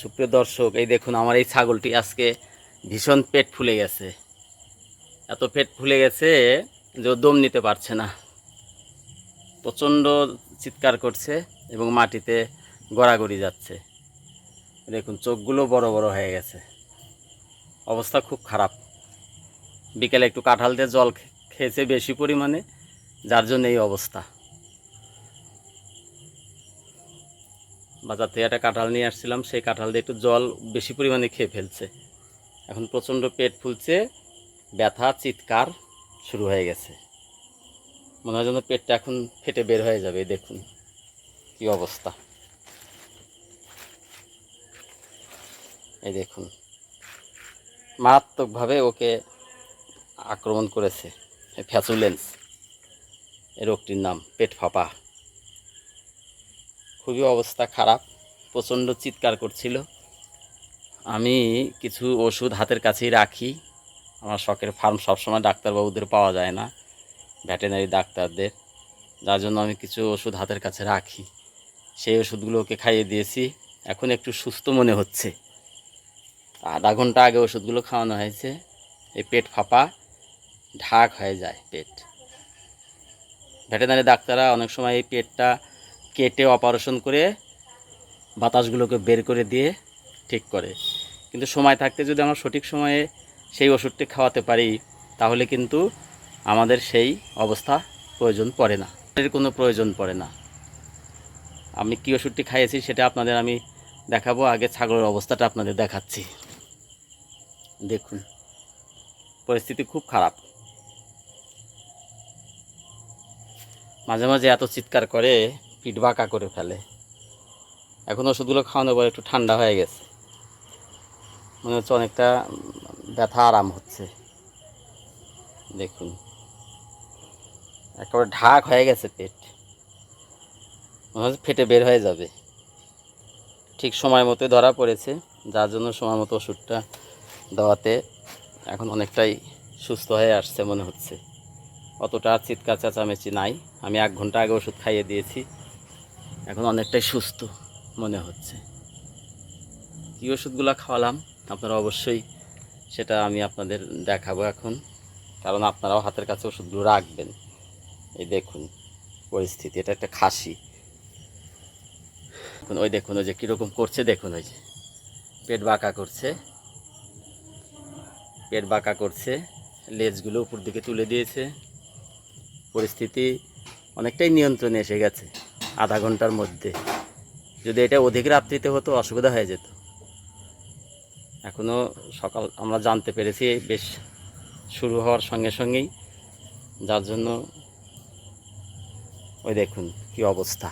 সুপ্রিয় দর্শক, এই দেখুন আমার এই ছাগলটি আজকে ভীষণ পেট ফুলে গেছে। এত পেট ফুলে গেছে যে দম নিতে পারছে না। প্রচণ্ড চিৎকার করছে এবং মাটিতে গড়াগড়ি যাচ্ছে। দেখুন, চোখগুলো বড় বড় হয়ে গেছে। অবস্থা খুব খারাপ। বিকেলে একটু কাঁঠাল দিয়ে জল খেয়েছে বেশি পরিমাণে, যার জন্য এই অবস্থা। বাজার থেকে একটা কাঁঠাল নিয়ে আসছিলাম, সেই কাঁঠাল দিয়ে একটু জল বেশি পরিমাণে খেয়ে ফেলছে। এখন প্রচণ্ড পেট ফুলছে, ব্যথা, চিৎকার শুরু হয়ে গেছে। মনে হয় যেন পেটটা এখন ফেটে বের হয়ে যাবে দেখুন কি অবস্থা। এই দেখুন, মারাত্মকভাবে ওকে আক্রমণ করেছে ফ্যাচুলেন্স এই রোগটির নাম, পেট ফাঁপা। খুবই অবস্থা খারাপ, প্রচণ্ড চিৎকার করছিল। আমি কিছু ওষুধ হাতের কাছেই রাখি। আমার শখের ফার্ম সবসময় ডাক্তারবাবুদের পাওয়া যায় না ভেটেনারি ডাক্তারদের। যার জন্য আমি কিছু ওষুধ হাতের কাছে রাখি। সেই ওষুধগুলো ওকে খাইয়ে দিয়েছি। এখন একটু সুস্থ মনে হচ্ছে। আধা ঘণ্টা আগে ওষুধগুলো খাওয়ানো হয়েছে। এই পেট ফাঁপা, ঢাক হয়ে যায় পেট। ভেটেনারি ডাক্তাররা অনেক সময় এই পেটটা কেটে অপারেশন করে বাতাসগুলোকে বের করে দিয়ে ঠিক করে। কিন্তু সময় থাকতে যদি আমরা সঠিক সময়ে সেই ওষুধটি খাওয়াতে পারি, তাহলে কিন্তু আমাদের সেই অবস্থা প্রয়োজন পড়ে না। এর কোনো প্রয়োজন পড়ে না। আমি কী ওষুধটি খাইয়েছি সেটা আপনাদের আমি দেখাবো, আগে ছাগলের অবস্থাটা আপনাদের দেখাচ্ছি। দেখুন, পরিস্থিতি খুব খারাপ। মাঝে মাঝে এত চিৎকার করে পিঠ বাঁকা করে ফেলে। এখন ওষুধগুলো খাওয়ানোর পর একটু ঠান্ডা হয়ে গেছে। মনে হচ্ছে অনেকটা ব্যথা আরাম হচ্ছে। দেখুন। একেবারে ঢাক হয়ে গেছে পেট। মনে হচ্ছে ফেটে বের হয়ে যাবে। ঠিক সময় মতো ধরা পড়েছে। যার জন্য সময় মতো ওষুধটা দেওয়াতে এখন অনেকটাই সুস্থ হয়ে আসছে মনে হচ্ছে। অতটা চিৎকার চেঁচামেচি নাই। আমি এক ঘণ্টা আগে ওষুধ খাইয়ে দিয়েছি। এখন অনেকটাই সুস্থ মনে হচ্ছে। কী ওষুধগুলো খাওয়ালাম? আপনারা অবশ্যই সেটা আমি আপনাদের দেখাবো এখন, কারণ আপনারাও হাতের কাছে ওষুধগুলো রাখবেন। এই দেখুন, পরিস্থিতি, এটা একটা খাসি। এখন ওই দেখুন, ওই যে কীরকম করছে, দেখুন ওই যে। পেট বাঁকা করছে। পেট বাঁকা করছে, লেজগুলো উপর দিকে তুলে দিয়েছে। পরিস্থিতি অনেকটাই নিয়ন্ত্রণে এসে গেছে। আধা ঘণ্টার মধ্যে। যদি এটা অধিক রাত্রিতে হতো, অসুবিধা হয়ে যেত। এখনও সকাল, আমরা জানতে পেরেছি, বেশ শুরু হওয়ার সঙ্গে সঙ্গেই। যার জন্য ওই দেখুন কি অবস্থা।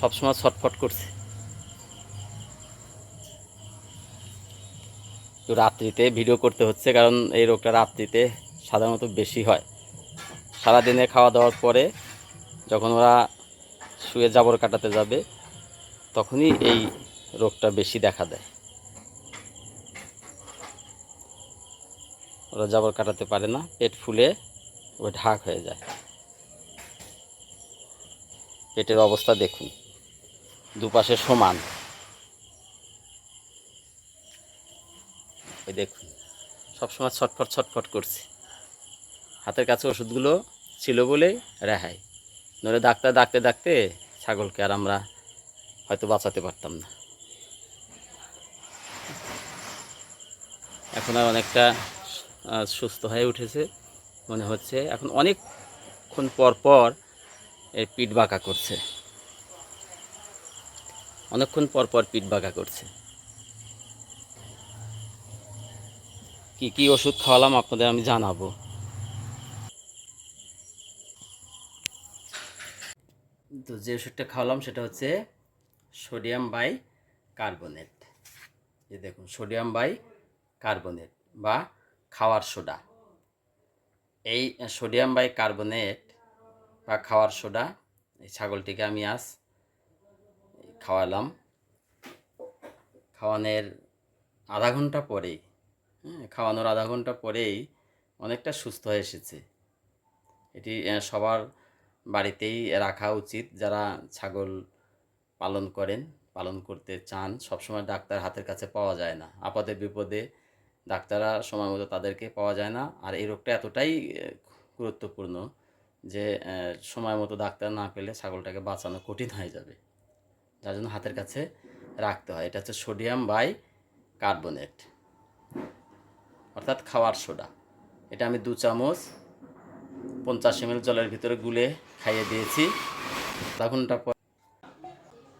সবসময় ছটফট করছে। তো রাত্রিতে ভিডিও করতে হচ্ছে, কারণ এই রোগটা রাত্রিতে সাধারণত বেশি হয়। সারাদিনে খাওয়া দাওয়ার পরে যখন ওরা শুয়ে জাবর কাটাতে যাবে, তখনই এই রোগটা বেশি দেখা দেয়। ওরা জাবর কাটাতে পারে না, পেট ফুলে ও ঢাক হয়ে যায়। পেটের অবস্থা দেখুন, দুপাশে সমান। ওই দেখুন, সবসময় ছটফট ছটফট করছে। হাতের কাছে ওষুধগুলো ছিল বলেই রেহাই। নইলে ডাক্তার ডাকতে ডাকতে ছাগলকে আর আমরা হয়তো বাঁচাতে পারতাম না। এখন আর অনেকটা সুস্থ হয়ে উঠেছে মনে হচ্ছে। এখন অনেকক্ষণ পর পর এর পিঠ বাঁকা করছে। অনেকক্ষণ পর পর পিঠ বাঁকা করছে। কি কি ওষুধ খাওয়ালাম আপনাদের আমি জানাব। তো যে ওষুধটা খাওয়ালাম সেটা হচ্ছে সোডিয়াম বাই কার্বনেট। এই দেখুন, সোডিয়াম বাই কার্বনেট বা খাওয়ার সোডা। এই সোডিয়াম বাই কার্বনেট বা খাওয়ার সোডা, এই ছাগলটিকে আমি আজ খাওয়ালাম। খাওয়ানোর আধা ঘণ্টা পরেই হ্যাঁ খাওয়ানোর আধা ঘণ্টা পরেই অনেকটা সুস্থ হয়ে এসেছে। এটি সবার বাড়িতেই রাখা উচিত। যারা ছাগল পালন করেন, পালন করতে চান, সবসময় ডাক্তার হাতের কাছে পাওয়া যায় না। আপদে বিপদে ডাক্তাররা সময় মতো তাদেরকে পাওয়া যায় না। আর এই রোগটা এতটাই গুরুত্বপূর্ণ যে সময় মতো ডাক্তার না পেলে ছাগলটাকে বাঁচানো কঠিন হয়ে যাবে। যার জন্য হাতের কাছে রাখতে হয়। এটা হচ্ছে সোডিয়াম বাই কার্বনেট, অর্থাৎ খাওয়ার সোডা। এটা আমি দু চামচ পঞ্চাশ এম জলের ভিতরে গুলে খাইয়ে দিয়েছি। আধা ঘণ্টা পর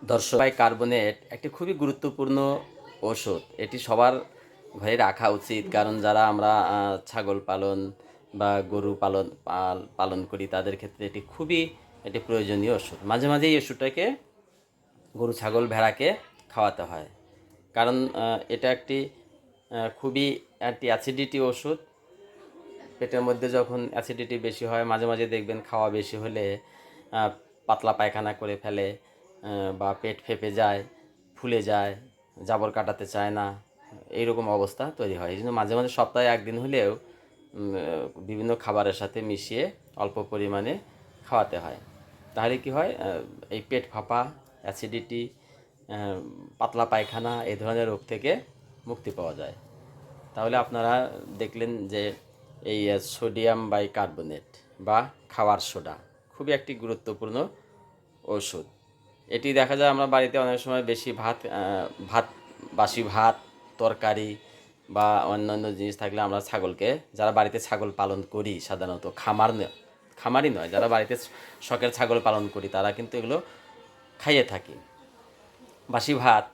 দর্শক কার্বনেট একটি খুবই গুরুত্বপূর্ণ ওষুধ এটি সবার ঘরে রাখা উচিত, কারণ যারা আমরা ছাগল পালন বা গরু পালন পালন করি, তাদের ক্ষেত্রে এটি খুবই একটি প্রয়োজনীয় ওষুধ মাঝে মাঝে এই ওষুধটাকে গরু ছাগল ভেড়াকে খাওয়াতে হয়। কারণ এটা একটি খুবই অ্যান্টি অ্যাসিডিটি ওষুধ পেটের মধ্যে যখন অ্যাসিডিটি বেশি হয়, মাঝে মাঝে দেখবেন খাওয়া বেশি হলে পাতলা পায়খানা করে ফেলে বা পেট ফেপে যায়, ফুলে যায়, জাবর কাটাতে চায় না, এইরকম অবস্থা তৈরি হয়। এই জন্য মাঝে মাঝে সপ্তাহে একদিন হলেও বিভিন্ন খাবারের সাথে মিশিয়ে অল্প পরিমাণে খাওয়াতে হয়। তাহলে কি হয় এই পেট ফাঁপা অ্যাসিডিটি পাতলা পায়খানা, এই ধরনের রোগ থেকে মুক্তি পাওয়া যায়। তাহলে আপনারা দেখলেন যে এই সোডিয়াম বাই কার্বনেট বা খাওয়ার সোডা। খুবই একটি গুরুত্বপূর্ণ ওষুধ এটি দেখা যায় আমরা বাড়িতে অনেক সময় বেশি ভাত ভাত, বাসি ভাত, তরকারি বা অন্যান্য জিনিস থাকলে আমরা ছাগলকে, যারা বাড়িতে ছাগল পালন করি সাধারণত, খামার খামারই নয়, যারা বাড়িতে শখের ছাগল পালন করি তারা কিন্তু এগুলো খাইয়ে থাকি। বাসি ভাত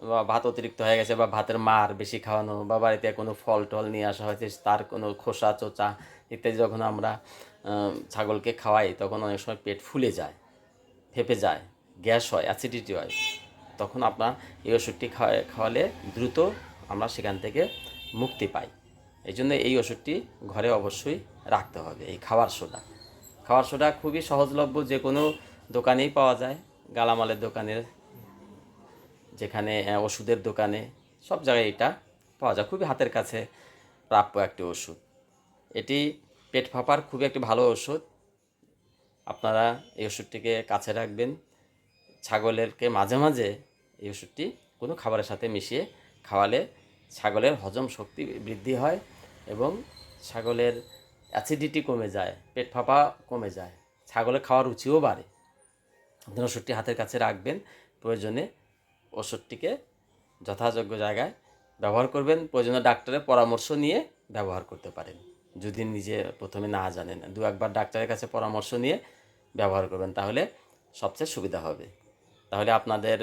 বা ভাত অতিরিক্ত হয়ে গেছে বা ভাতের মার বেশি খাওয়ানো বা বাড়িতে কোনো ফল টল নিয়ে আসা হয়েছে, তার কোনো খোসা, চোচা ইত্যাদি যখন আমরা ছাগলকে খাওয়াই তখন অনেক সময় পেট ফুলে যায় ফেপে যায়, গ্যাস হয়, অ্যাসিডিটি হয়। তখন আপনার এই ওষুধটি খাওয়া- খাওয়ালে দ্রুত আমরা সেখান থেকে মুক্তি পাই। এই জন্য এই ওষুধটি ঘরে অবশ্যই রাখতে হবে, এই খাওয়ার সোডা। খাওয়ার সোডা খুবই সহজলভ্য যে কোনো দোকানেই পাওয়া যায়, গালামালের দোকানের যেখানে ওষুধের দোকানে, সব জায়গায় এটা পাওয়া যায়। খুবই হাতের কাছে প্রাপ্য একটি ওষুধ। এটি পেট ফাঁপার খুবই একটি ভালো ওষুধ। আপনারা এই ওষুধটিকে কাছে রাখবেন। ছাগলেরকে মাঝে মাঝে এই ওষুধটি কোনো খাবারের সাথে মিশিয়ে খাওয়ালে ছাগলের হজম শক্তি বৃদ্ধি হয় এবং ছাগলের অ্যাসিডিটি কমে যায়, পেট ফাঁপা কমে যায়। ছাগলের খাওয়ার রুচিও বাড়ে। আপনি ওষুধটি হাতের কাছে রাখবেন। প্রয়োজনে ওষুধটিকে যথাযোগ্য জায়গায় ব্যবহার করবেন। প্রয়োজনে ডাক্তারের পরামর্শ নিয়ে ব্যবহার করতে পারেন। যদি নিজে প্রথমে না জানেন, দু একবার ডাক্তারের কাছে পরামর্শ নিয়ে ব্যবহার করবেন, তাহলে সবচেয়ে সুবিধা হবে। তাহলে আপনাদের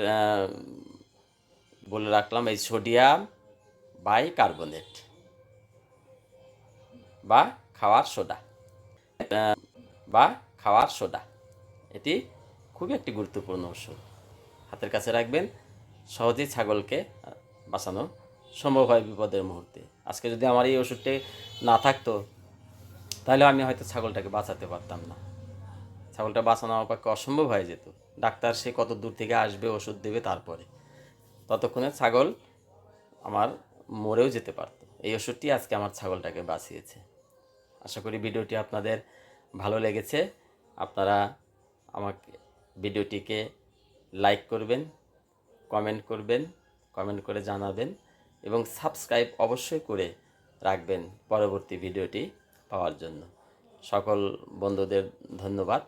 বলে রাখলাম, এই সোডিয়াম বাই কার্বনেট বা খাওয়ার সোডা বা খাওয়ার সোডা। এটি খুবই একটি গুরুত্বপূর্ণ ওষুধ হাতের কাছে রাখবেন সহজেই ছাগলকে বাঁচানো সম্ভব হয় বিপদের মুহূর্তে। আজকে যদি আমার এই ওষুধটি না থাকতো, তাহলে আমি হয়তো ছাগলটাকে বাঁচাতে পারতাম না। ছাগলটা বাঁচানো আমার পক্ষে অসম্ভব হয়ে যেত। ডাক্তার সে কত দূর থেকে আসবে, ওষুধ দেবে তারপরে। ততক্ষণে ছাগল আমার মরেও যেতে পারত। এই ওষুধটি আজকে আমার ছাগলটাকে বাঁচিয়েছে। আশা করি ভিডিওটি আপনাদের ভালো লেগেছে। আপনারা আমাকে ভিডিওটিকে লাইক করবেন কমেন্ট করবেন, কমেন্ট করে জানাবেন এবং সাবস্ক্রাইব অবশ্যই করে রাখবেন পরবর্তী ভিডিওটি পাওয়ার জন্য। সকল বন্ধুদের ধন্যবাদ।